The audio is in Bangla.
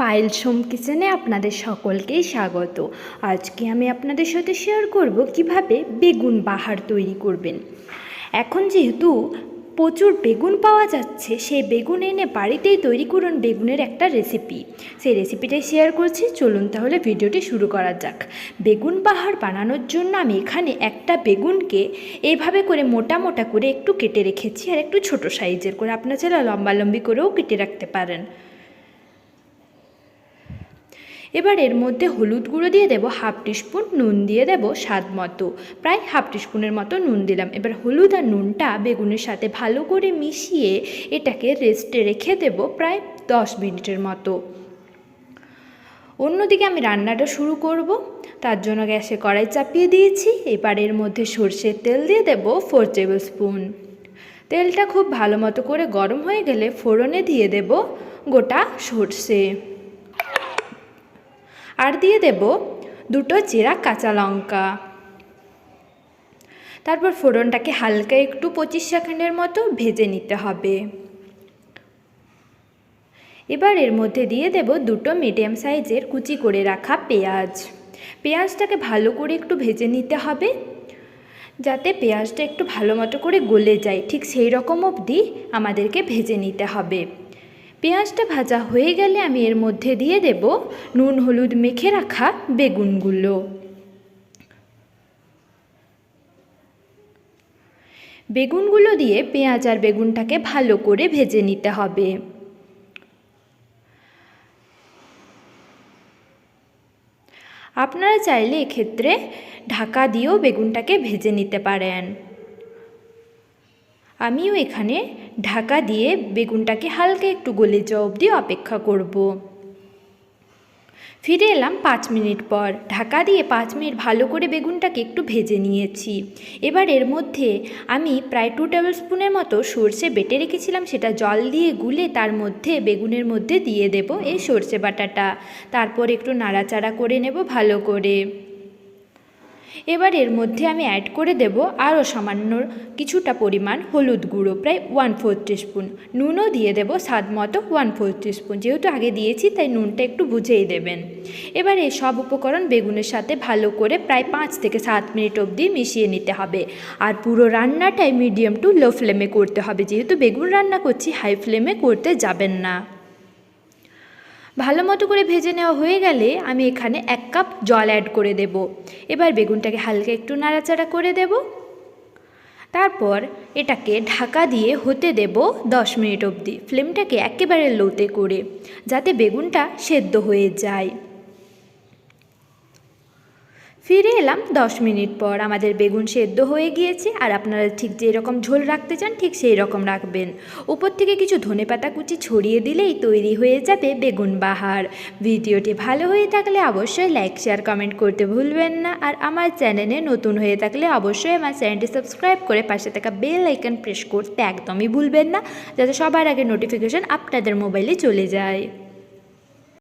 পায়েল সোম কিচেনে আপনাদের সকলকেই স্বাগত। আজকে আমি আপনাদের সাথে শেয়ার করব কীভাবে বেগুন বাহার তৈরি করবেন। এখন যেহেতু প্রচুর বেগুন পাওয়া যাচ্ছে, সেই বেগুন এনে বাড়িতেই তৈরি করুন বেগুনের একটা রেসিপি সেই রেসিপিটাই শেয়ার করছি, চলুন তাহলে ভিডিওটি শুরু করা যাক। বেগুন বাহার বানানোর জন্য আমি এখানে একটা বেগুনকে এইভাবে করে মোটা মোটা করে একটু কেটে রেখেছি, আর একটু ছোট সাইজের করে। আপনার চাইলে লম্বা লম্বি করেও কেটে রাখতে পারেন। এবার এর মধ্যে হলুদ গুঁড়ো দিয়ে দেবো হাফ টিস্পুন, নুন দিয়ে দেবো স্বাদ মতো। প্রায় হাফ টিস্পুনের মতো নুন দিলাম। এবার হলুদ আর নুনটা বেগুনের সাথে ভালো করে মিশিয়ে এটাকে রেস্টে রেখে দেব প্রায় দশ মিনিটের মতো। অন্যদিকে আমি রান্নাটা শুরু করব। তার জন্য গ্যাসে কড়াই চাপিয়ে দিয়েছি। এবার এর মধ্যে সর্ষের তেল দিয়ে দেব ফোর টেবিল স্পুন তেলটা খুব ভালো মতো করে গরম হয়ে গেলে ফোড়নে দিয়ে দেব গোটা সর্ষে। আর দিয়ে দেব দুটো চেরা কাঁচা লঙ্কা। তারপর ফোড়নটাকে হালকা একটু পঁচিশ সেকেন্ডের মতো ভেজে নিতে হবে। এবার এর মধ্যে দিয়ে দেব দুটো মিডিয়াম সাইজের কুচি করে রাখা পেঁয়াজ। পেঁয়াজটাকে ভালো করে একটু ভেজে নিতে হবে, যাতে পেঁয়াজটা একটু ভালো মতো করে গলে যায়। ঠিক সেই রকম অবধি আমাদেরকে ভেজে নিতে হবে। পেঁয়াজটা ভাজা হয়ে গেলে আমি এর মধ্যে দিয়ে দেব নুন, হলুদ মেখে রাখা বেগুনগুলো। বেগুনগুলো দিয়ে পেঁয়াজ আর বেগুনটাকে ভালো করে ভেজে নিতে হবে। আপনারা চাইলে এক্ষেত্রে ঢাকা দিয়েও বেগুনটাকে ভেজে নিতে পারেন। আমিও এখানে ঢাকা দিয়ে বেগুনটাকে হালকা একটু গলে যাওয়া অবধি অপেক্ষা করব। ফিরে এলাম পাঁচ মিনিট পর। ঢাকা দিয়ে পাঁচ মিনিট ভালো করে বেগুনটাকে একটু ভেজে নিয়েছি। এবার এর মধ্যে আমি প্রায় টু টেবিল স্পুনের মতো সর্ষে বেটে রেখেছিলাম, সেটা জল দিয়ে গুলে তার মধ্যে বেগুনের মধ্যে দিয়ে দেব এই সর্ষে বাটাটা। তারপর একটু নাড়াচাড়া করে নেব ভালো করে। এবার এর মধ্যে আমি অ্যাড করে দেব আরও সামান্য কিছুটা পরিমাণ হলুদ গুঁড়ো, প্রায় ওয়ান ফোর স্পুন নুনও দিয়ে দেব স্বাদ মতো ওয়ান ফোর স্পুন যেহেতু আগে দিয়েছি, তাই নুনটা একটু বুঝেই দেবেন। এবার এই সব উপকরণ বেগুনের সাথে ভালো করে প্রায় পাঁচ থেকে সাত মিনিট অবধি মিশিয়ে নিতে হবে। আর পুরো রান্নাটাই মিডিয়াম টু লো ফ্লেমে করতে হবে। যেহেতু বেগুন রান্না করছি হাই ফ্লেমে করতে যাবেন না। ভালো মতো করে ভেজে নেওয়া হয়ে গেলে আমি এখানে এক কাপ জল অ্যাড করে দেব। এবার বেগুনটাকে হালকা একটু নাড়াচাড়া করে দেব। তারপর এটাকে ঢাকা দিয়ে হতে দেব দশ মিনিট অবধি। ফ্লেমটাকে একেবারে লোতে করে, যাতে বেগুনটা সেদ্ধ হয়ে যায়। ফিরে এলাম দশ মিনিট পর। আমাদের বেগুন সেদ্ধ হয়ে গিয়েছে আর আপনারা ঠিক যেরকম ঝোল রাখতে চান, ঠিক সেই রকম রাখবেন। উপর থেকে কিছু ধনেপাতা কুচি ছড়িয়ে দিলেই তৈরি হয়ে যাবে বেগুন বাহার। ভিডিওটি ভালো হয়ে থাকলে অবশ্যই লাইক, শেয়ার, কমেন্ট করতে ভুলবেন না। আর আমার চ্যানেলে নতুন হয়ে থাকলে অবশ্যই আমার চ্যানেলটি সাবস্ক্রাইব করে পাশে থাকা বেল আইকন প্রেস করতে একদমই ভুলবেন না, যাতে সবার আগে নোটিফিকেশান আপনাদের মোবাইলে চলে যায়।